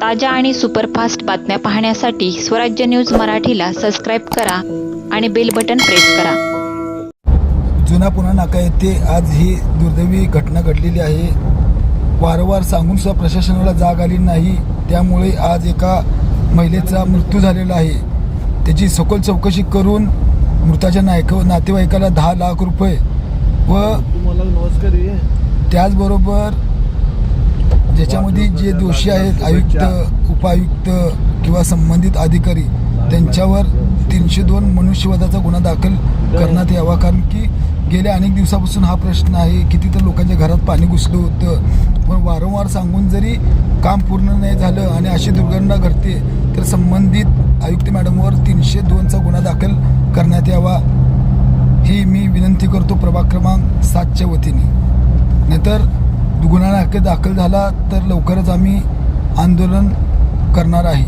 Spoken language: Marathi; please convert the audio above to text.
ताज्या आणि सुपरफास्ट बातम्या पाहण्यासाठी स्वराज्य न्यूज मराठीला सबस्क्राईब करा आणि बेल बटन प्रेस करा. जुना पुणा नाका येथे आज ही दुर्दैवी घटना घडलेली आहे. वारंवार सांगून सुद्धा प्रशासनाला जाग आली नाही. त्यामुळे आज एका महिलेचा मृत्यू झालेला आहे. त्याची सखोल चौकशी करून मृताच्या नायक नातेवाईकाला दहा लाख रुपये व त्याचबरोबर याच्यामध्ये जे दोषी आहेत आयुक्त उपायुक्त किंवा संबंधित अधिकारी त्यांच्यावर तीनशे दोन मनुष्यवधाचा गुन्हा दाखल करण्यात यावा. कारण की गेल्या अनेक दिवसापासून हा प्रश्न आहे किती तर लोकांच्या घरात पाणी घुसलं होतं. पण वारंवार सांगून जरी काम पूर्ण नाही झालं आणि अशी दुर्घटना घडते तर संबंधित आयुक्त मॅडमवर तीनशे दोनचा गुन्हा दाखल करण्यात यावा. ही मी विनंती करतो प्रभाग क्रमांक सातच्या वतीने. नाहीतर गुन्हा दाखल दाखल झाला तर लवकरच आम्ही आंदोलन करणार आहे.